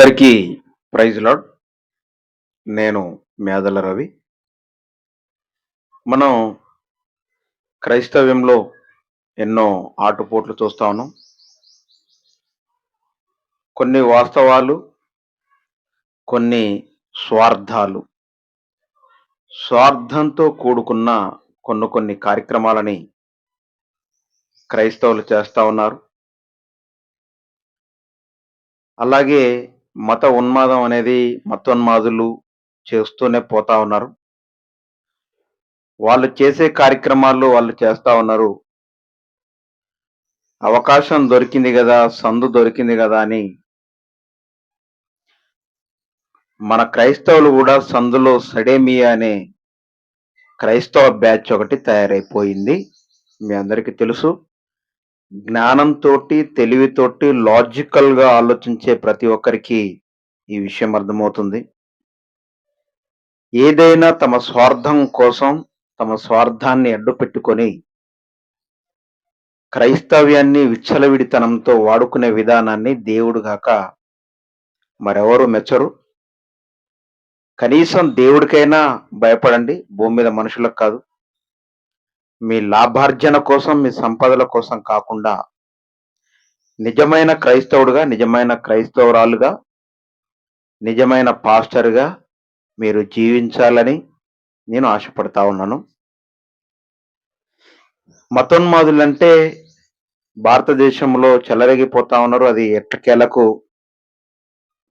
అందరికీ praise lord. నేను మేదల రవి. మనం క్రైస్తవ్యంలో ఎన్నో ఆటుపోట్లు చూస్తా ఉన్నాం. కొన్ని వాస్తవాలు కొన్ని స్వార్థాలు. స్వార్థంతో కూడుకున్న కొన్ని కొన్ని కార్యక్రమాలని క్రైస్తవులు చేస్తా ఉన్నారు. అలాగే మత ఉన్మాదం అనేది మతోన్మాదులు చేస్తూనే పోతా ఉన్నారు. వాళ్ళు చేసే కార్యక్రమాలు వాళ్ళు చేస్తూ ఉన్నారు. అవకాశం దొరికింది కదా సందు దొరికింది కదా అని మన క్రైస్తవులు కూడా సందులో సడేమియా అనే క్రైస్తవ బ్యాచ్ ఒకటి తయారైపోయింది. మీ అందరికీ తెలుసు. జ్ఞానంతో తెలివితోటి లాజికల్‌గా ఆలోచించే ప్రతి ఒక్కరికి ఈ విషయం అర్థమవుతుంది. ఏదైనా తమ స్వార్థం కోసం తమ స్వార్థాన్ని అడ్డు పెట్టుకొని క్రైస్తవ్యాన్ని విచ్చలవిడితనంతో వాడుకునే విధానాన్ని దేవుడు గాక మరెవరు మెచ్చరు. కనీసం దేవుడికైనా భయపడండి భూమి మీద మనుషులకు కాదు. మీ లాభార్జన కోసం మీ సంపదల కోసం కాకుండా నిజమైన క్రైస్తవుడుగా నిజమైన క్రైస్తవురాలుగా నిజమైన పాస్టర్గా మీరు జీవించాలని నేను ఆశపడతా ఉన్నాను. మతోన్మాదులంటే భారతదేశంలో చెలరేగిపోతా ఉన్నారు. అది ఎట్టకేలకు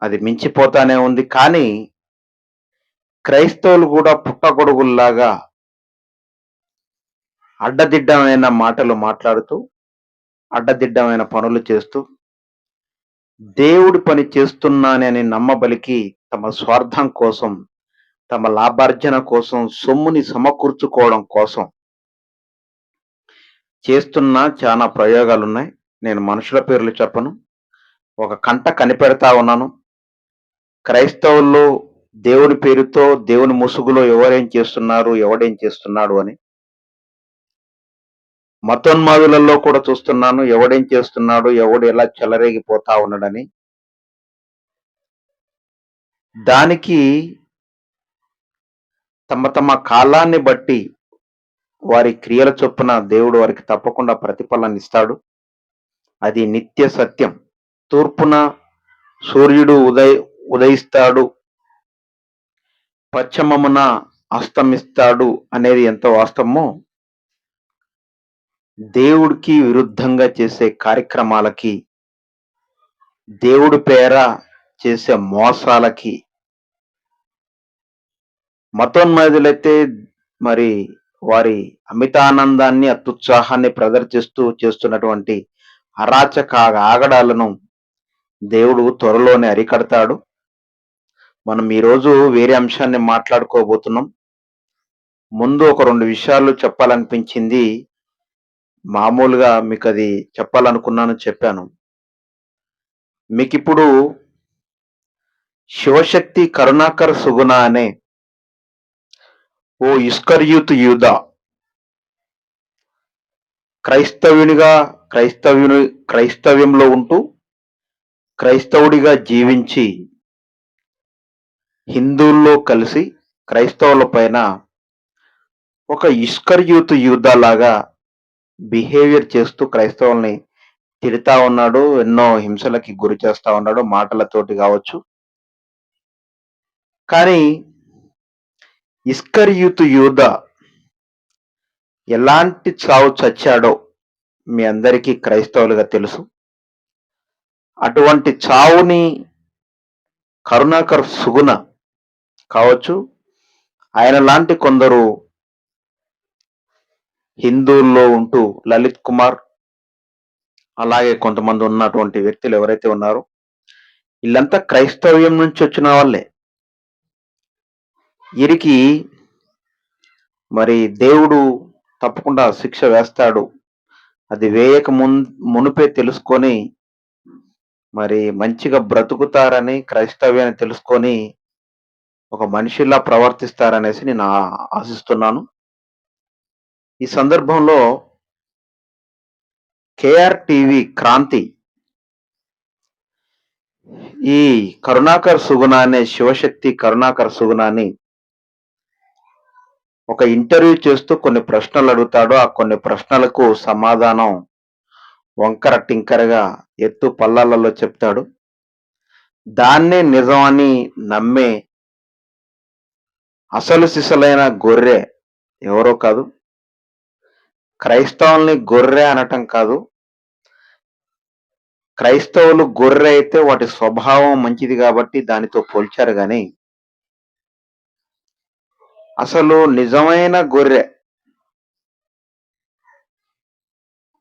అది మించిపోతానే ఉంది. కానీ క్రైస్తవులు కూడా పుట్టగొడుగుల్లాగా అడ్డదిడ్డమైన మాటలు మాట్లాడుతూ అడ్డదిడ్డమైన పనులు చేస్తూ దేవుడి పని చేస్తున్నానని నమ్మబలికి తమ స్వార్థం కోసం తమ లాభార్జన కోసం సొమ్ముని సమకూర్చుకోవడం కోసం చేస్తున్న చాలా ప్రయోగాలు ఉన్నాయి నేను మనుషుల పేర్లు చెప్పను. ఒక కంట కనిపెడతా ఉన్నాను. క్రైస్తవుల్లో దేవుని పేరుతో దేవుని ముసుగులో ఎవరేం చేస్తున్నారు ఎవడేం చేస్తున్నాడు అని మతోన్మాదులలో కూడా చూస్తున్నాను. ఎవడేం చేస్తున్నాడు ఎవడు ఎలా చెలరేగిపోతా ఉన్నాడని. దానికి తమ తమ కాలాన్ని బట్టి వారి క్రియల చొప్పున దేవుడు వారికి తప్పకుండా ప్రతిఫలాన్ని ఇస్తాడు. అది నిత్య సత్యం. తూర్పున సూర్యుడు ఉదయ ఉదయిస్తాడు. పశ్చిమమున అస్తమిస్తాడు అనేది ఎంత వాస్తవమో దేవుడికి విరుద్ధంగా చేసే కార్యక్రమాలకి దేవుడి పేర చేసే మోసాలకి మతోన్మదులైతే మరి వారి అమితానందాన్ని అత్యుత్సాహాన్ని ప్రదర్శిస్తూ చేస్తున్నటువంటి అరాచక ఆగడాలను దేవుడు త్వరలోనే అరికడతాడు. మనం ఈరోజు వేరే అంశాన్ని మాట్లాడుకోబోతున్నాం. ముందు ఒక రెండు విషయాలు చెప్పాలనిపించింది మామూలుగా మీకు అది చెప్పాలనుకున్నాను చెప్పాను. మీకు ఇప్పుడు శివశక్తి కరుణాకర్ సుగుణ అనే ఓ ఇస్కర్యూత్ యూధ క్రైస్తవునిగా క్రైస్తవుని క్రైస్తవ్యంలో ఉంటూ క్రైస్తవుడిగా జీవించి హిందువుల్లో కలిసి క్రైస్తవుల పైన ఒక ఇస్కర్యూత్ యూధ లాగా బిహేవియర్ చేస్తూ క్రైస్తవుల్ని తిడతా ఉన్నాడు ఎన్నో హింసలకి గురి చేస్తా ఉన్నాడు మాటలతోటి కావచ్చు. కానీ ఇస్కర్యూత్ యూధ ఎలాంటి చావు చచ్చాడో మీ అందరికీ క్రైస్తవులుగా తెలుసు. అటువంటి చావుని కరుణాకర్ సుగుణ కావచ్చు. ఆయన లాంటి కొందరు హిందువుల్లో ఉంటూ లలిత్ కుమార్ అలాగే కొంతమంది ఉన్నటువంటి వ్యక్తులు ఎవరైతే ఉన్నారో వీళ్ళంతా క్రైస్తవ్యం నుంచి వచ్చిన వాళ్ళే. వీరికి మరి దేవుడు తప్పకుండా శిక్ష వేస్తాడు. అది వేయక మున్ మునిపే తెలుసుకొని మరి మంచిగా బ్రతుకుతారని క్రైస్తవ్యాన్ని తెలుసుకొని ఒక మనిషిలా ప్రవర్తిస్తారనేసి నేను ఆశిస్తున్నాను. ఈ సందర్భంలో కేఆర్ టీవీ క్రాంతి ఈ కరుణాకర్ సుగుణ అనే శివశక్తి కరుణాకర్ సుగుణాన్ని ఒక ఇంటర్వ్యూ చేస్తూ కొన్ని ప్రశ్నలు అడుగుతాడు. ఆ కొన్ని ప్రశ్నలకు సమాధానం వంకర టింకరగా ఎత్తు పల్లాలలో చెప్తాడు. దాన్నే నిజమని నమ్మే అసలు సిసలైన గొర్రె ఎవరో కాదు. క్రైస్తవుల్ని గొర్రె అనటం కాదు. క్రైస్తవులు గొర్రె అయితే వాటి స్వభావం మంచిది కాబట్టి దానితో పోల్చారు కానీ అసలు నిజమైన గొర్రె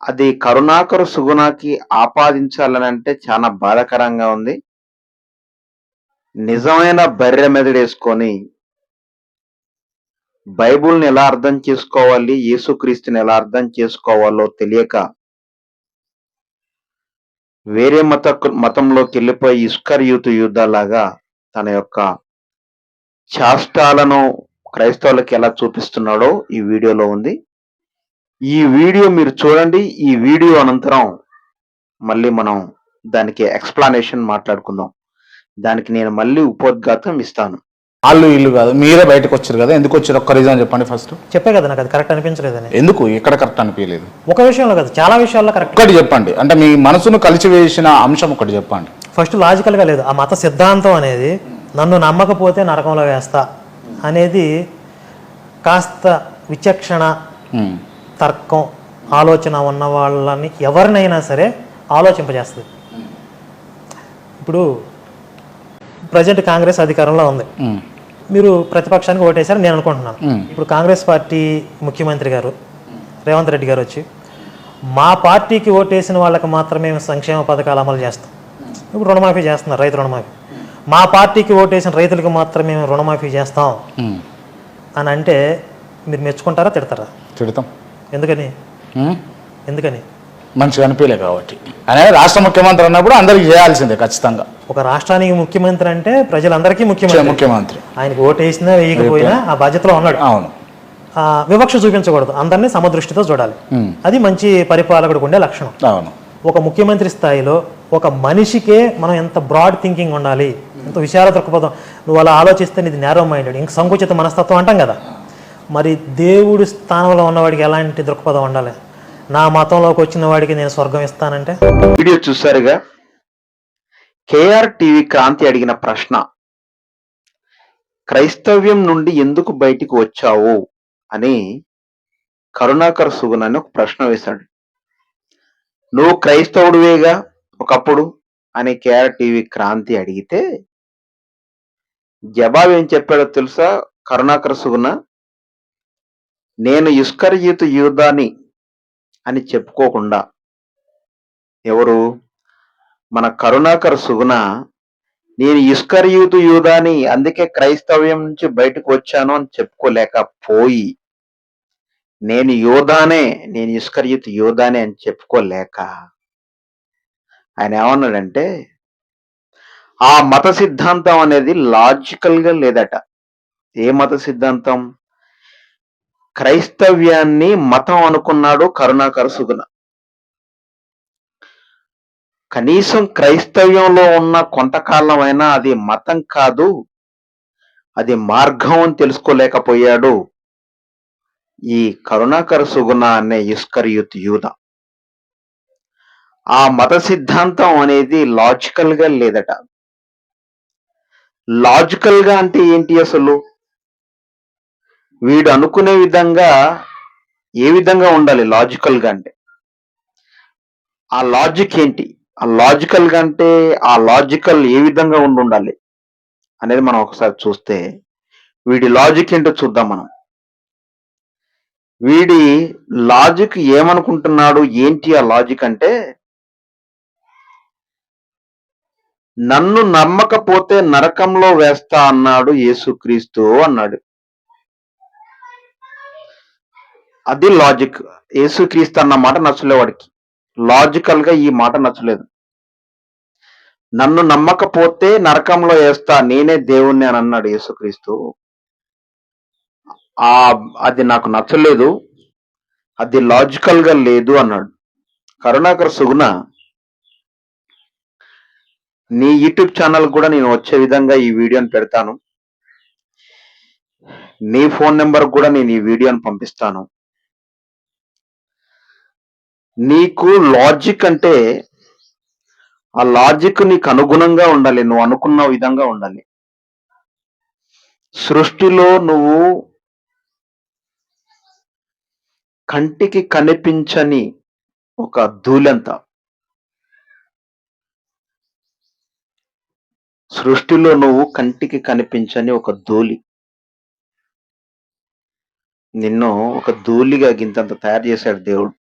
అది కరుణాకరు సుగుణాకి ఆపాదించాలని అంటే చాలా బాధాకరంగా ఉంది. నిజమైన బర్రె మెదడేసుకొని బైబుల్ని ఎలా అర్థం చేసుకోవాలి యేసుక్రీస్తుని ఎలా అర్థం చేసుకోవాలో తెలియక వేరే మత మతంలోకి వెళ్ళిపోయి ఇస్కర్ యూత్ యుద్ధాలాగా తన యొక్క శాస్త్రాలను క్రైస్తవులకు ఎలా చూపిస్తున్నాడో ఈ వీడియోలో ఉంది. ఈ వీడియో మీరు చూడండి. ఈ వీడియో అనంతరం మళ్ళీ మనం దానికి ఎక్స్ప్లానేషన్ మాట్లాడుకుందాం. దానికి నేను మళ్ళీ ఉపోద్ఘాతం ఇస్తాను. వాళ్ళు ఇల్లు కాదు మీరే బయటకు వచ్చారు కదా ఎందుకు వచ్చారు? ఒక్క రీజన్ చెప్పండి ఫస్ట్ చెప్పే కదా నాకు అది కరెక్ట్ అనిపించలేదని. ఎందుకు? ఎక్కడ కరెక్ట్ అనిపించలేదు? ఒక విషయంలో కదా చాలా విషయాల్లో కరెక్ట్ ఒక్కటి చెప్పండి. అంటే మీ మనసును కలిసివేసిన అంశం ఒకటి చెప్పండి. ఫస్ట్ లాజికల్గా లేదు ఆ మత సిద్ధాంతం అనేది నన్ను నమ్మకపోతే నరకంలో వేస్తా అనేది కాస్త విచక్షణ తర్కం ఆలోచన ఉన్న వాళ్ళని ఎవరినైనా సరే ఆలోచింపజేస్తుంది. ఇప్పుడు ప్రజెంట్ కాంగ్రెస్ అధికారంలో ఉంది. మీరు ప్రతిపక్షానికి ఓటేశారని నేను అనుకుంటున్నాను. ఇప్పుడు కాంగ్రెస్ పార్టీ ముఖ్యమంత్రి గారు రేవంత్ రెడ్డి గారు వచ్చి మా పార్టీకి ఓటేసిన వాళ్ళకి మాత్రమే సంక్షేమ పథకాలు అమలు చేస్తాం. ఇప్పుడు రుణమాఫీ చేస్తున్నారు రైతు రుణమాఫీ. మా పార్టీకి ఓటేసిన రైతులకు మాత్రమే మేము రుణమాఫీ చేస్తాం. అని అంటే మీరు మెచ్చుకుంటారా తిడతారా? తిడతాం. ఎందుకని? ఎందుకని? మంచిగా అనిపించలే కాబట్టి. అనేది రాష్ట్ర ముఖ్యమంత్రి అన్నప్పుడు అందరికి చేయాల్సిందే ఖచ్చితంగా. ఒక రాష్ట్రానికి ముఖ్యమంత్రి అంటే ప్రజలందరికీ ముఖ్యమంత్రి. ముఖ్యమంత్రి. ఆయనకు ఓటేసినా వేయకపోయినా ఆ బాధ్యతలో ఉన్నాడు. అవును. ఆ, వివక్ష చూపించకూడదు. అందరినీ సమదృష్టితో చూడాలి. అది మంచి పరిపాలకుడికి ఉండే లక్షణం. అవును. ఒక ముఖ్యమంత్రి స్థాయిలో ఒక మనిషికే మనం ఎంత బ్రాడ్ థింకింగ్ ఉండాలి ఎంత విశాల దృక్పథం నువ్వు అలా ఆలోచిస్తే ఇది నేరో మైండెడ్ ఇంక సంకుచిత మనస్తత్వం అంటాం కదా. మరి దేవుడి స్థానంలో ఉన్నవాడికి ఎలాంటి దృక్పథం ఉండాలి? నా మతంలోకి వచ్చిన వాడికి నేను స్వర్గం ఇస్తానంటే? వీడియో చూసారుగా కేఆర్ టీవీ క్రాంతి అడిగిన ప్రశ్న. క్రైస్తవ్యం నుండి ఎందుకు బయటికి వచ్చావు? అని కరుణాకర్ సుగుణ అని ఒక ప్రశ్న వేశాడు. నువ్వు క్రైస్తవుడివేగా ఒకప్పుడు? అని కేఆర్ టీవీ క్రాంతి అడిగితే జవాబు ఏం చెప్పాడో తెలుసా? కరుణాకర్ సుగుణ నేను ఇస్కర్యూతు యూదాని అని చెప్పుకోకుండా ఎవరు? మన కరుణాకర్ సుగుణ నేను ఇస్కర్యూతు యూదాని అందుకే క్రైస్తవ్యం నుంచి బయటకు వచ్చాను అని చెప్పుకోలేకపోయి నేను యోధానే నేను ఇస్కర్యూతు యోధానే అని చెప్పుకోలేక ఆయన ఏమన్నాడంటే ఆ మత సిద్ధాంతం అనేది లాజికల్గా లేదట. ఏ మత సిద్ధాంతం? క్రైస్తవ్యాన్ని మతం అనుకున్నాడు కరుణాకర సుగుణ. కనీసం క్రైస్తవ్యంలో ఉన్న కొంతకాలం అయినా అది మతం కాదు అది మార్గం అని తెలుసుకోలేకపోయాడు ఈ కరుణాకర సుగుణ అనే ఇస్కర్యుత్ యూద. ఆ మత సిద్ధాంతం అనేది లాజికల్గా లేదట. లాజికల్గా అంటే ఏంటి అసలు? వీడు అనుకునే విధంగా ఏ విధంగా ఉండాలి? లాజికల్గా అంటే. ఆ లాజిక్ ఏంటి? ఆ లాజికల్గా అంటే ఆ లాజికల్ ఏ విధంగా ఉండి ఉండాలి? అనేది మనం ఒకసారి చూస్తే వీడి లాజిక్ ఏంటో చూద్దాం మనం. వీడి లాజిక్ ఏమనుకుంటున్నాడు? ఏంటి ఆ లాజిక్ అంటే నన్ను నమ్మకపోతే నరకంలో వేస్తా అన్నాడు యేసుక్రీస్తు అన్నాడు. అది లాజిక్ యేసుక్రీస్తు అన్న మాట నచ్చలేవాడికి. లాజికల్గా ఈ మాట నచ్చలేదు. నన్ను నమ్మకపోతే నరకంలో వేస్తా నేనే దేవుణ్ణి అని అన్నాడు యేసుక్రీస్తు. ఆ అది నాకు నచ్చలేదు. అది లాజికల్గా లేదు అన్నాడు. కరుణాకర్ సుగుణ నీ యూట్యూబ్ ఛానల్ కూడా నేను వచ్చే విధంగా ఈ వీడియోని పెడతాను. నీ ఫోన్ నెంబర్ కూడా నేను ఈ వీడియోని పంపిస్తాను. నీకు లాజిక్ అంటే ఆ లాజిక్ నీకు అనుగుణంగా ఉండాలి నువ్వు అనుకున్న విధంగా ఉండాలి. సృష్టిలో నువ్వు కంటికి కనిపించని ఒక ధూళంత సృష్టిలో నువ్వు కంటికి కనిపించని ఒక ధూళి. నిన్ను ఒక ధూళిగా గింతంత తయారు చేశాడు దేవుడు.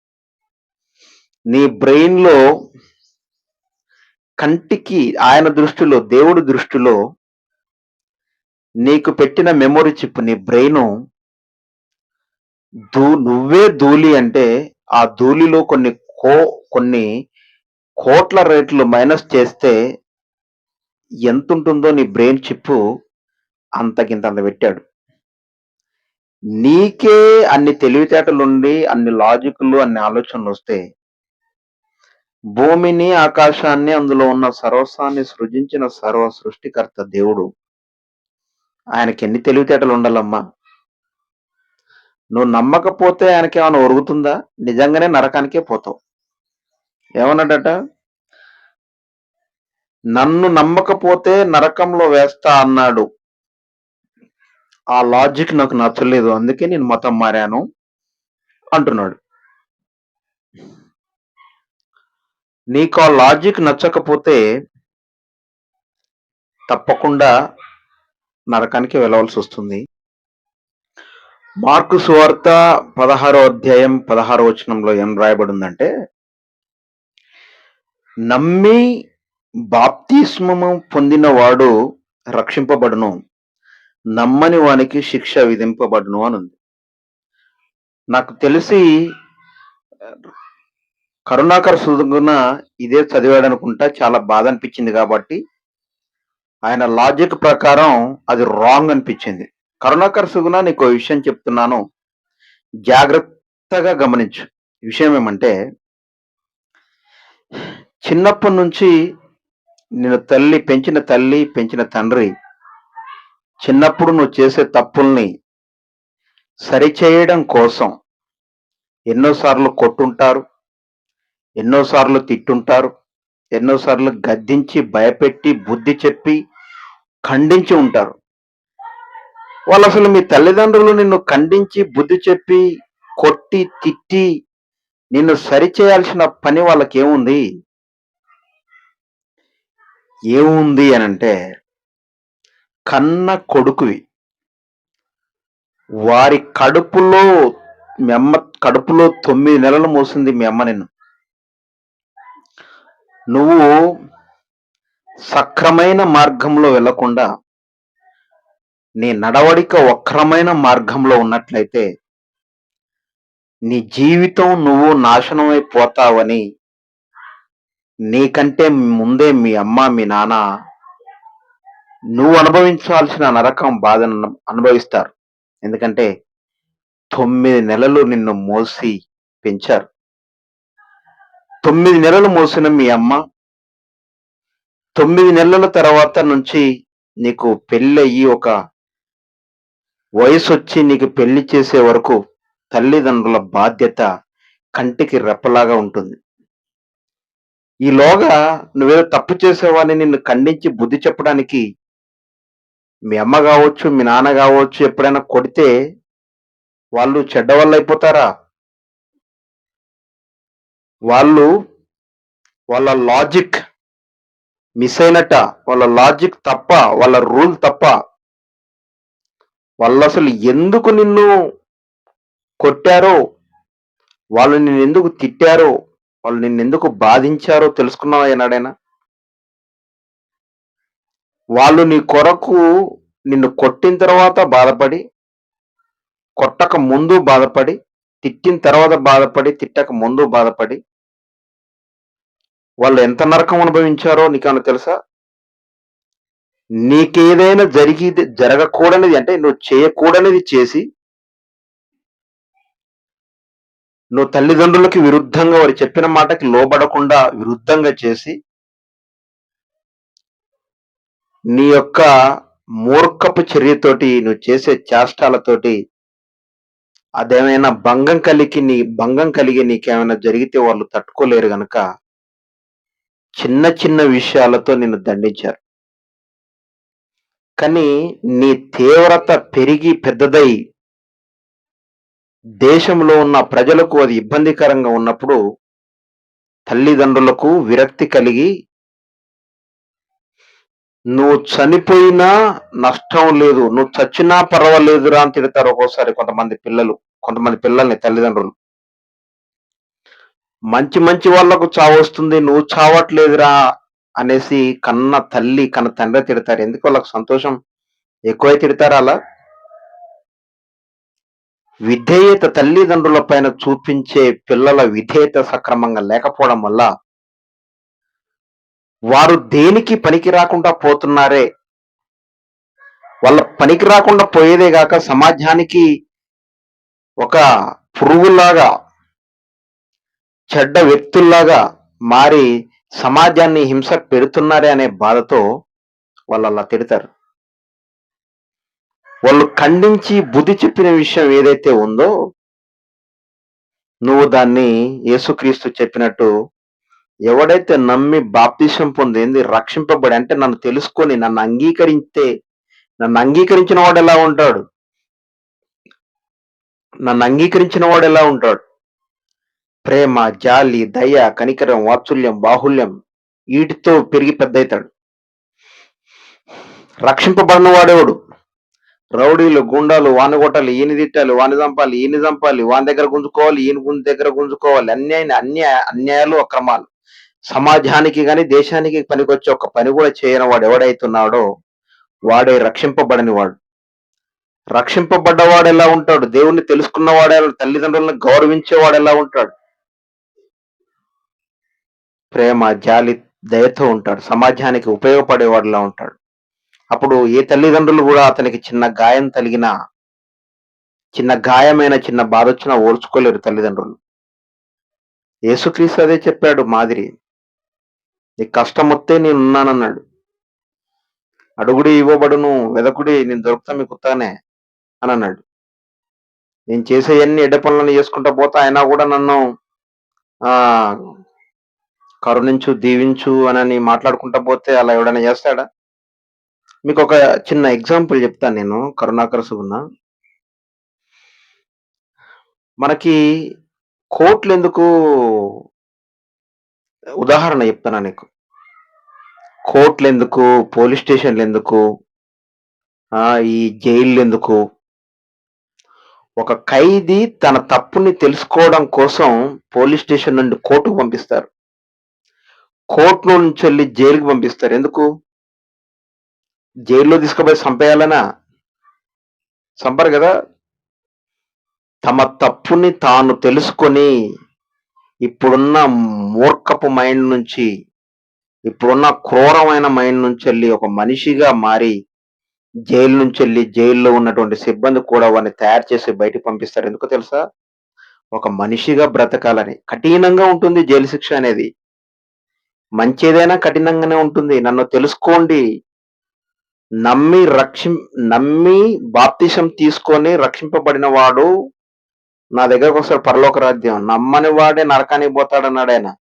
నీ బ్రెయిన్లో కంటికి ఆయన దృష్టిలో దేవుడి దృష్టిలో నీకు పెట్టిన మెమొరీ చిప్ నీ బ్రెయిన్ దూ నువ్వే ధూళి అంటే ఆ ధూళిలో కొన్ని కో కొన్ని కోట్ల రేట్లు మైనస్ చేస్తే ఎంత ఉంటుందో నీ బ్రెయిన్ చిప్పు అంతకింత అంత పెట్టాడు. నీకే అన్ని తెలివితేటలుండి అన్ని లాజిక్లు అన్ని ఆలోచనలు వస్తే భూమిని ఆకాశాన్ని అందులో ఉన్న సర్వస్వాన్ని సృజించిన సర్వ సృష్టికర్త దేవుడు. ఆయనకి ఎన్ని తెలివితేటలు ఉండాలమ్మా? నువ్వు నమ్మకపోతే ఆయనకి ఏమైనా ఒరుగుతుందా? నిజంగానే నరకానికే పోతావు. ఏమన్నాడట? నన్ను నమ్మకపోతే నరకంలో వేస్తా అన్నాడు. ఆ లాజిక్ నాకు నచ్చలేదు అందుకే నేను మతం మారాను అంటున్నాడు. నీకు ఆ లాజిక్ నచ్చకపోతే తప్పకుండా నరకానికి వెళ్ళవలసి వస్తుంది. మార్కు సువార్త పదహారో అధ్యాయం పదహారో వచనంలో ఏం రాయబడిందంటే నమ్మి బాప్తిస్మము పొందినవాడు రక్షింపబడును నమ్మని వానికి శిక్ష విధింపబడును అని ఉంది. నాకు తెలిసి కరుణాకర్ సుగుణ ఇదే చదివాడు అనుకుంటా చాలా బాధ అనిపించింది కాబట్టి ఆయన లాజిక్ ప్రకారం అది రాంగ్ అనిపించింది. కరుణాకర్ సుగుణ నీకు విషయం చెప్తున్నాను. జాగ్రత్తగా గమనించు. విషయం ఏమంటే చిన్నప్పటి నుంచి నేను తల్లి పెంచిన తల్లి పెంచిన తండ్రి చిన్నప్పుడు నువ్వు చేసే తప్పుల్ని సరిచేయడం కోసం ఎన్నోసార్లు కొట్టుంటారు. ఎన్నోసార్లు తిట్టుంటారు ఎన్నోసార్లు గద్దించి భయపెట్టి బుద్ధి చెప్పి ఖండించి ఉంటారు. వాళ్ళు అసలు మీ తల్లిదండ్రులు నిన్ను ఖండించి బుద్ధి చెప్పి కొట్టి తిట్టి నిన్ను సరిచేయాల్సిన పని వాళ్ళకి ఏముంది ఏముంది అని అంటే కన్న కొడుకువి. వారి కడుపులో మీ అమ్మ కడుపులో తొమ్మిది నెలలు మోసింది మీ అమ్మ నిన్ను. నువ్వు సక్రమైన మార్గంలో వెళ్ళకుండా నీ నడవడిక వక్రమైన మార్గంలో ఉన్నట్లయితే నీ జీవితం నువ్వు నాశనమైపోతావని నీకంటే ముందే మీ అమ్మ మీ నాన్న నువ్వు అనుభవించాల్సిన నరకం బాధను అనుభవిస్తారు. ఎందుకంటే తొమ్మిది నెలలు నిన్ను మోసి పెంచారు. తొమ్మిది నెలలు మోసిన మీ అమ్మ. తొమ్మిది నెలల తర్వాత నుంచి నీకు పెళ్ళయ్యి ఒక వయసు వచ్చి నీకు పెళ్ళి చేసే వరకు తల్లిదండ్రుల బాధ్యత కంటికి రెప్పలాగా ఉంటుంది. ఈలోగా నువ్వేదో తప్పు చేసేవాడిని నిన్ను ఖండించి బుద్ధి చెప్పడానికి మీ అమ్మ కావచ్చు మీ నాన్న కావచ్చు ఎప్పుడైనా కొడితే వాళ్ళు చెడ్డ వాళ్ళు అయిపోతారా? వాళ్ళు వాళ్ళ లాజిక్ మిస్ అయినట్ట వాళ్ళ లాజిక్ తప్ప వాళ్ళ రూల్ తప్ప వాళ్ళు అసలు ఎందుకు నిన్ను కొట్టారో వాళ్ళు నిన్ను ఎందుకు తిట్టారో వాళ్ళు నిన్ను ఎందుకు బాధించారో తెలుసుకున్నావా ఏనాడైనా వాళ్ళు నీ కొరకు నిన్ను కొట్టిన తర్వాత బాధపడి కొట్టక ముందు బాధపడి తిట్టిన తర్వాత బాధపడి తిట్టక ముందు బాధపడి వాళ్ళు ఎంత నరకం అనుభవించారో నీకేమన్నా తెలుసా? నీకేదైనా జరిగి జరగకూడనిది అంటే నువ్వు చేయకూడనిది చేసి నువ్వు తల్లిదండ్రులకి విరుద్ధంగా వారు చెప్పిన మాటకి లోబడకుండా విరుద్ధంగా చేసి నీ యొక్క మూర్ఖపు చర్యతోటి నువ్వు చేసే చేష్టాలతోటి అదేమైనా భంగం కలిగి నీ భంగం కలిగి నీకేమైనా జరిగితే వాళ్ళు తట్టుకోలేరు గనక చిన్న చిన్న విషయాలతో నిన్ను దండించారు. కానీ నీ తీవ్రత పెరిగి పెద్దదై దేశంలో ఉన్న ప్రజలకు అది ఇబ్బందికరంగా ఉన్నప్పుడు తల్లిదండ్రులకు విరక్తి కలిగి నువ్వు చనిపోయినా నష్టం లేదు. నువ్వు చచ్చినా పర్వాలేదురా అని తిడతారు ఒక్కోసారి కొంతమంది పిల్లలు కొంతమంది పిల్లల్ని తల్లిదండ్రులు. మంచి మంచి వాళ్ళకు చావు వస్తుంది నువ్వు చావట్లేదురా అనేసి కన్న తల్లి కన్న తండ్రి తిడతారు. ఎందుకు వాళ్ళకి సంతోషం ఎక్కువై తిడతారా అలా? విధేయత తల్లిదండ్రుల పైన చూపించే పిల్లల విధేయత సక్రమంగా లేకపోవడం వల్ల వారు దేనికి పనికి రాకుండా పోతున్నారే? వాళ్ళ పనికి రాకుండా పోయేదే గాక సమాజానికి ఒక పురుగులాగా చెడ్డ వ్యక్తుల్లాగా మారి సమాజాన్ని హింస పెడుతున్నారే అనే బాధతో వాళ్ళు అలా తిడతారు. వాళ్ళు ఖండించి బుద్ధి చెప్పిన విషయం ఏదైతే ఉందో నువ్వు దాన్ని యేసుక్రీస్తు చెప్పినట్టు ఎవడైతే నమ్మి బాప్తిసం పొందింది రక్షింపబడి అంటే నన్ను తెలుసుకొని నన్ను అంగీకరిస్తే నన్ను అంగీకరించిన వాడు ఎలా ఉంటాడు? నన్ను అంగీకరించిన వాడు ఎలా ఉంటాడు? ప్రేమ జాలి దయ కనికరం వాత్సల్యం బాహుల్యం వీటితో పెరిగి పెద్ద అవుతాడు రక్షింపబడిన వాడేవాడు? రౌడీలు గుండాలు వాని కొట్టాలి ఈయన తిట్టాలి వాని చంపాలి ఈయన చంపాలి వాని దగ్గర గుంజుకోవాలి ఈయన గుంజు దగ్గర గుంజుకోవాలి అన్యాయ అన్యాయ అన్యాయాలు అక్రమాలు. సమాజానికి గాని దేశానికి పనికొచ్చే ఒక పని కూడా చేయని వాడు ఎవడైతున్నాడో వాడే రక్షింపబడని వాడు. రక్షింపబడ్డవాడు ఎలా ఉంటాడు? దేవుణ్ణి తెలుసుకున్నవాడు తల్లిదండ్రులను గౌరవించేవాడు ఎలా ఉంటాడు? ప్రేమ జాలి దయతో ఉంటాడు. సమాజానికి ఉపయోగపడేవాడులా ఉంటాడు. అప్పుడు ఏ తల్లిదండ్రులు కూడా అతనికి చిన్న గాయం తలిగిన చిన్న గాయమైన చిన్న బాధ వచ్చినా ఓర్చుకోలేరు తల్లిదండ్రులు. యేసుక్రీస్తు అదే చెప్పాడు మాదిరి. నీకు కష్టం వస్తే నేను ఉన్నానన్నాడు అడుగుడి ఇవ్వబడును వెదకుడి నేను దొరుకుతా మీకు కొత్తనే అని అన్నాడు నేను చేసేవన్నీ ఎడ్డ పనులను చేసుకుంటా పోతా అయినా కూడా నన్ను ఆ కరుణించు దీవించు అని మాట్లాడుకుంటా పోతే అలా ఎవడైనా చేస్తాడా? మీకు ఒక చిన్న ఎగ్జాంపుల్ చెప్తాను నేను కరుణాకర సుగుణ మనకి కోట్లు ఎందుకు ఉదాహరణ చెప్తాను నీకు. కోర్టులు ఎందుకు పోలీస్ స్టేషన్లు ఎందుకు ఈ జైళ్ళు ఎందుకు ఒక ఖైదీ తన తప్పుని తెలుసుకోవడం కోసం పోలీస్ స్టేషన్ నుండి కోర్టుకు పంపిస్తారు. కోర్టు నుంచి వెళ్ళి జైలుకి పంపిస్తారు. ఎందుకు? జైల్లో తీసుకుపోయి చంపేయాలనా? చంపరు కదా. తమ తప్పుని తాను తెలుసుకొని ఇప్పుడున్న మూర్ఖపు మైండ్ నుంచి ఇప్పుడున్న క్రూరమైన మైండ్ నుంచి వెళ్ళి ఒక మనిషిగా మారి జైలు నుంచి వెళ్ళి జైల్లో ఉన్నటువంటి సిబ్బంది కూడా వాడిని తయారు చేసి బయటకు పంపిస్తారు. ఎందుకో తెలుసా? ఒక మనిషిగా బ్రతకాలని. కఠినంగా ఉంటుంది జైలు శిక్ష అనేది. మంచిదైనా కఠినంగానే ఉంటుంది. నన్ను తెలుసుకోండి. నమ్మి రక్షి నమ్మి బాప్తిషం తీసుకొని రక్షింపబడిన వాడు నా దగ్గరకు వస్తాడు పరలోక రాజ్యం. నమ్మని వాడే నరకానికి పోతాడన్నాడు ఆయన.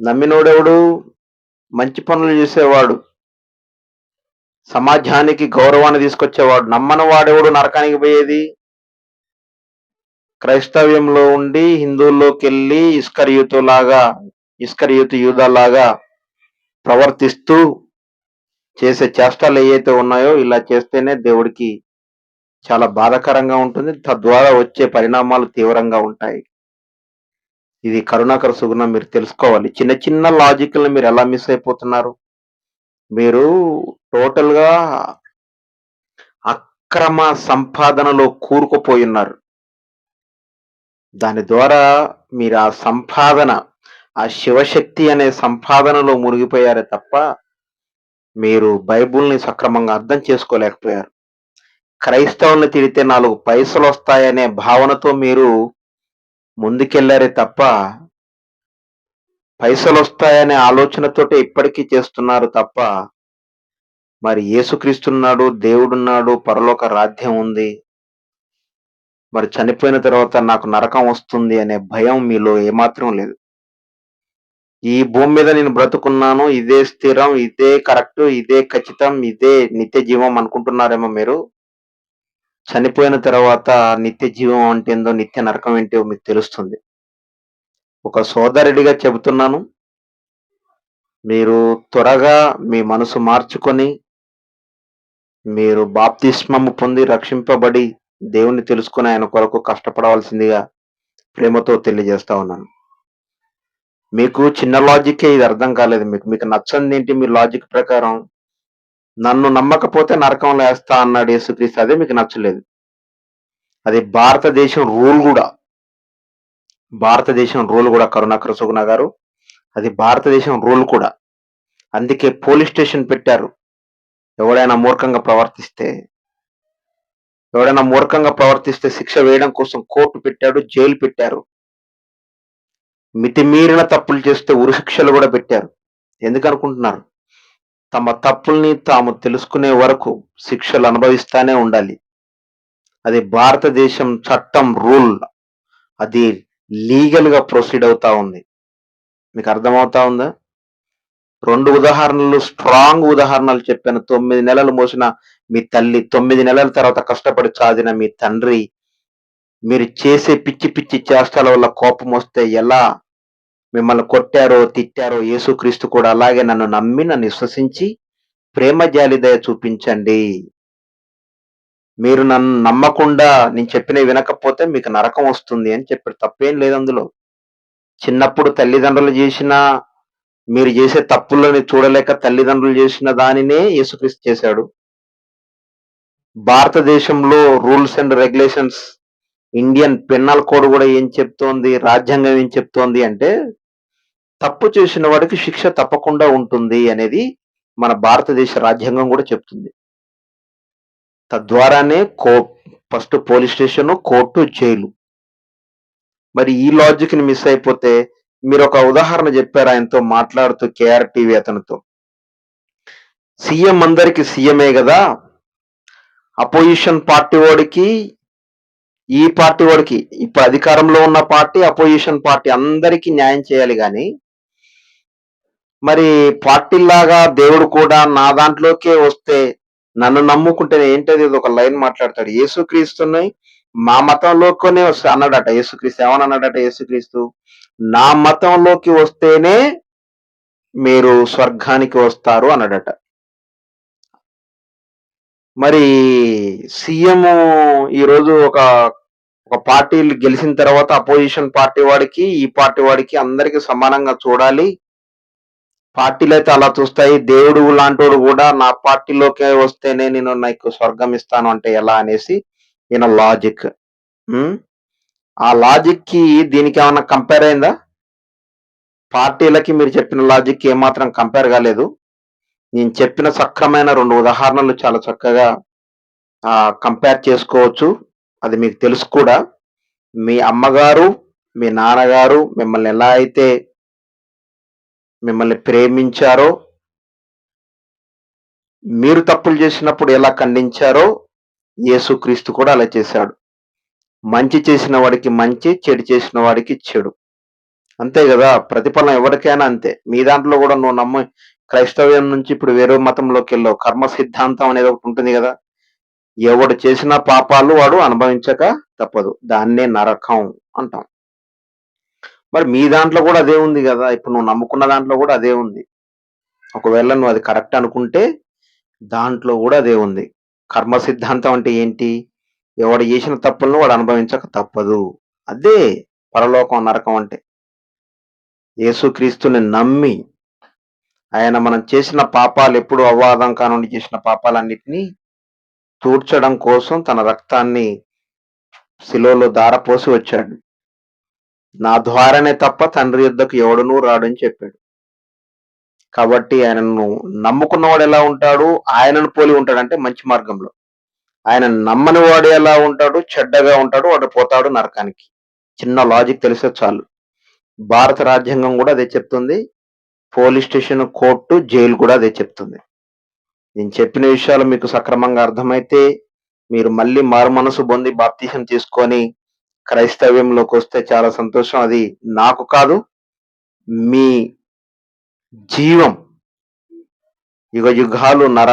నమ్మినోడెవడు? మంచి పనులు చేసేవాడు. సమాజానికి గౌరవాన్ని తీసుకొచ్చేవాడు. నమ్మని వాడెవడు? నరకానికి పోయేది? క్రైస్తవ్యంలో ఉండి హిందువుల్లోకి వెళ్ళి ఇస్కరియుతు లాగా ఇస్కరియుతు యూదలాగా ప్రవర్తిస్తూ చేసే చేష్టలు ఏవైతే ఉన్నాయో ఇలా చేస్తేనే దేవుడికి చాలా బాధాకరంగా ఉంటుంది. తద్వారా వచ్చే పరిణామాలు తీవ్రంగా ఉంటాయి. ఇది కరుణాకర సుగుణం మీరు తెలుసుకోవాలి. చిన్న చిన్న లాజిక్లను మీరు ఎలా మిస్ అయిపోతున్నారు? మీరు టోటల్గా అక్రమ సంపాదనలో కూరుకుపోయి ఉన్నారు. దాని ద్వారా మీరు ఆ సంపాదన ఆ శివశక్తి అనే సంపాదనలో మునిగిపోయారే తప్ప మీరు బైబుల్ని సక్రమంగా అర్థం చేసుకోలేకపోయారు. క్రైస్తవుని తిడితే నాలుగు పైసలు వస్తాయనే భావనతో మీరు ముందుకెళ్ళారే తప్ప పైసలు వస్తాయనే ఆలోచనతోటే ఇప్పటికీ చేస్తున్నారు తప్ప మరి యేసుక్రీస్తున్నాడు దేవుడున్నాడు పరలోక రాజ్యం ఉంది. మరి చనిపోయిన తర్వాత నాకు నరకం వస్తుంది అనే భయం మీలో ఏమాత్రం లేదు. ఈ భూమి మీద నేను బ్రతుకున్నాను ఇదే స్థిరం ఇదే కరెక్ట్ ఇదే ఖచ్చితం ఇదే నిత్య జీవం అనుకుంటున్నారేమో మీరు? చనిపోయిన తర్వాత నిత్య జీవం అంటే ఏందో నిత్య నరకం ఏంటో మీకు తెలుస్తుంది. ఒక సోదరుడిగా చెబుతున్నాను. మీరు త్వరగా మీ మనసు మార్చుకొని మీరు బాప్తిస్మము పొంది రక్షింపబడి దేవుణ్ణి తెలుసుకుని ఆయన కొరకు కష్టపడవలసిందిగా ప్రేమతో తెలియజేస్తా ఉన్నాను. మీకు చిన్న లాజికే ఇది అర్థం కాలేదు మీకు. మీకు నచ్చంది ఏంటి మీ లాజిక్ ప్రకారం? నన్ను నమ్మకపోతే నరకంలో వేస్తా అన్నాడు యేసుక్రీస్తు. అదే మీకు నచ్చలేదు. అది భారతదేశం రూల్ కూడా. భారతదేశం రూల్ కూడా కరుణాకర సుగుణ గారు. అది భారతదేశం రూల్ కూడా. అందుకే పోలీస్ స్టేషన్ పెట్టారు. ఎవడైనా మూర్ఖంగా ప్రవర్తిస్తే ఎవడైనా మూర్ఖంగా ప్రవర్తిస్తే శిక్ష వేయడం కోసం కోర్టు పెట్టాడు జైలు పెట్టారు. మితిమీరిన తప్పులు చేస్తే ఉరిశిక్షలు కూడా పెట్టారు. ఎందుకనుకుంటున్నారు తమ తప్పుల్ని తాము తెలుసుకునే వరకు శిక్షలు అనుభవిస్తానే ఉండాలి. అది భారతదేశం చట్టం రూల్. అది లీగల్గా ప్రొసీడ్ అవుతా ఉంది. మీకు అర్థమవుతా ఉందా? రెండు ఉదాహరణలు స్ట్రాంగ్ ఉదాహరణలు చెప్పాను. తొమ్మిది నెలలు మోసిన మీ తల్లి తొమ్మిది నెలల తర్వాత కష్టపడి చాదిన మీ తండ్రి మీరు చేసే పిచ్చి పిచ్చి చేష్టల వల్ల కోపం వస్తే ఎలా? మిమ్మల్ని కొట్టారో తిట్టారో యేసుక్రీస్తు కూడా అలాగే నన్ను నమ్మి నన్ను విశ్వసించి ప్రేమ జాలిదయ చూపించండి. మీరు నన్ను నమ్మకుండా నేను చెప్పిన వినకపోతే మీకు నరకం వస్తుంది అని చెప్పాడు తప్పేం లేదు అందులో. చిన్నప్పుడు తల్లిదండ్రులు చేసిన మీరు చేసే తప్పులని చూడలేక తల్లిదండ్రులు చేసిన దానినే యేసుక్రీస్తు చేశాడు. భారతదేశంలో rules and regulations Indian penal code కూడా ఏం చెప్తోంది? రాజ్యాంగం ఏం చెప్తోంది అంటే తప్పు చేసిన వాడికి శిక్ష తప్పకుండా ఉంటుంది అనేది మన భారతదేశ రాజ్యాంగం కూడా చెప్తుంది. తద్వారానే కో first police station court jail. మరి ఈ లాజిక్ని మిస్ అయిపోతే మీరు ఒక ఉదాహరణ చెప్పారు ఆయనతో మాట్లాడుతూ కేఆర్ టీవీ అతనితో. సీఎం అందరికి సీఎమే కదా? అపోజిషన్ పార్టీ వాడికి ఈ పార్టీ వాడికి ఇప్పుడు అధికారంలో ఉన్న పార్టీ అపోజిషన్ పార్టీ అందరికీ న్యాయం చేయాలి కానీ మరి పార్టీలాగా దేవుడు కూడా నా దాంట్లోకే వస్తే నన్ను నమ్ముకుంటే ఏంటది? ఇది ఒక లైన్ మాట్లాడతాడు. యేసుక్రీస్తుని మా మతంలోనే వస్తే అన్నాడట. యేసుక్రీస్తు ఏమని అన్నాడట? యేసుక్రీస్తు నా మతంలోకి వస్తేనే మీరు స్వర్గానికి వస్తారు అన్నాడట. మరి సీఎం ఈరోజు ఒక ఒక పార్టీ గెలిచిన తర్వాత అపోజిషన్ పార్టీ వాడికి ఈ పార్టీ వాడికి అందరికి సమానంగా చూడాలి. పార్టీలు అయితే అలా చూస్తాయి. దేవుడు లాంటి కూడా నా పార్టీలోకి వస్తేనే నేను నాకు స్వర్గం ఇస్తాను అంటే ఎలా అనేసి ఈయన లాజిక్. ఆ లాజిక్కి దీనికి ఏమన్నా కంపేర్ అయిందా? పార్టీలకి మీరు చెప్పిన లాజిక్ ఏమాత్రం కంపేర్ కాలేదు. నేను చెప్పిన సక్రమైన రెండు ఉదాహరణలు చాలా చక్కగా కంపేర్ చేసుకోవచ్చు. అది మీకు తెలుసు కూడా. మీ అమ్మగారు మీ నాన్నగారు మిమ్మల్ని ఎలా అయితే మిమ్మల్ని ప్రేమించారో మీరు తప్పులు చేసినప్పుడు ఎలా ఖండించారో యేసుక్రీస్తు కూడా అలా చేశాడు. మంచి చేసిన వాడికి మంచి చెడు చేసిన వాడికి చెడు. అంతే కదా? ప్రతిఫలం ఎవరికైనా అంతే. మీ దాంట్లో కూడా నువ్వు నమ్మ క్రైస్తవ్యం నుంచి ఇప్పుడు వేరే మతంలోకి వెళ్ళావు. కర్మ సిద్ధాంతం అనేది ఒకటి ఉంటుంది కదా. ఎవడు చేసిన పాపాలు వాడు అనుభవించక తప్పదు. దాన్నే నరకం అంటాం. మరి మీ దాంట్లో కూడా అదే ఉంది కదా. ఇప్పుడు నువ్వు నమ్ముకున్న దాంట్లో కూడా అదే ఉంది. ఒకవేళ నువ్వు అది కరెక్ట్ అనుకుంటే దాంట్లో కూడా అదే ఉంది. కర్మ సిద్ధాంతం అంటే ఏంటి? ఎవడు చేసిన తప్పులను వాడు అనుభవించక తప్పదు. అదే పరలోకం నరకం అంటే. యేసుక్రీస్తుని నమ్మి ఆయన మనం చేసిన పాపాలు ఎప్పుడు అవ్వాదం కానుండి చేసిన పాపాలన్నిటినీ తూర్చడం కోసం తన రక్తాన్ని శిలోలో దారపోసి వచ్చాడు. నా ద్వారానే తప్ప తండ్రి యుద్ధకు ఎవడునూ రాడని చెప్పాడు. కాబట్టి ఆయనను నమ్ముకున్నవాడు ఎలా ఉంటాడు? ఆయనను పోలి ఉంటాడు అంటే మంచి మార్గంలో. ఆయన నమ్మని వాడు ఎలా ఉంటాడు? చెడ్డగా ఉంటాడు వాడు పోతాడు నరకానికి. చిన్న లాజిక్ తెలిసే చాలు. భారత రాజ్యాంగం కూడా అదే చెప్తుంది. పోలీస్ స్టేషన్ కోర్టు జైలు కూడా అదే చెప్తుంది. నేను చెప్పిన విషయాలు మీకు సక్రమంగా అర్థమైతే మీరు మళ్ళీ మారు మనసు పొంది బాప్తీసం తీసుకొని క్రైస్తవ్యంలోకి వస్తే చాలా సంతోషం. అది నాకు కాదు మీ జీవం యుగ యుగాలు నర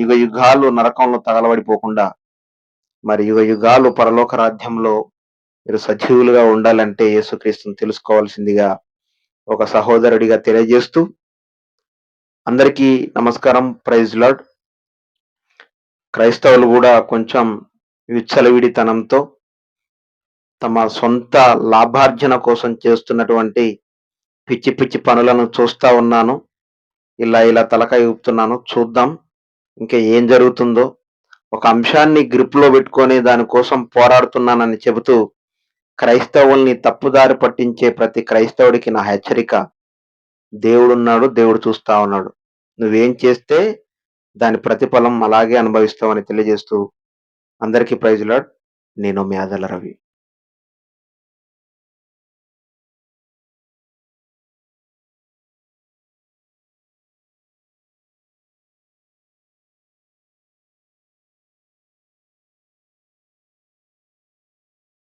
యుగ యుగాలు నరకంలో తగలబడిపోకుండా మరి యుగ యుగాలు పరలోక రాజ్యంలో మీరు సజీవులుగా ఉండాలంటే యేసుక్రీస్తుని తెలుసుకోవాల్సిందిగా ఒక సహోదరుడిగా తెలియజేస్తూ అందరికీ నమస్కారం. ప్రైజ్ లాడ్ క్రైస్తవులు కూడా కొంచెం విచ్చలవిడితనంతో తమ సొంత లాభార్జన కోసం చేస్తున్నటువంటి పిచ్చి పిచ్చి పనులను చూస్తూ ఉన్నాను. ఇలా ఇలా తలకాయ ఊపుతున్నాను. చూద్దాం ఇంకా ఏం జరుగుతుందో. ఒక అంశాన్ని గ్రిప్లో పెట్టుకొని దానికోసం పోరాడుతున్నానని చెబుతూ క్రైస్తవుల్ని తప్పుదారి పట్టించే ప్రతి క్రైస్తవుడికి నా హెచ్చరిక దేవుడున్నాడు దేవుడు చూస్తా ఉన్నాడు. నువ్వేం చేస్తే దాని ప్రతిఫలం అలాగే అనుభవిస్తావని తెలియజేస్తూ అందరికీ ప్రైజ్లాడ్ నేను మీ ఆదల రవి.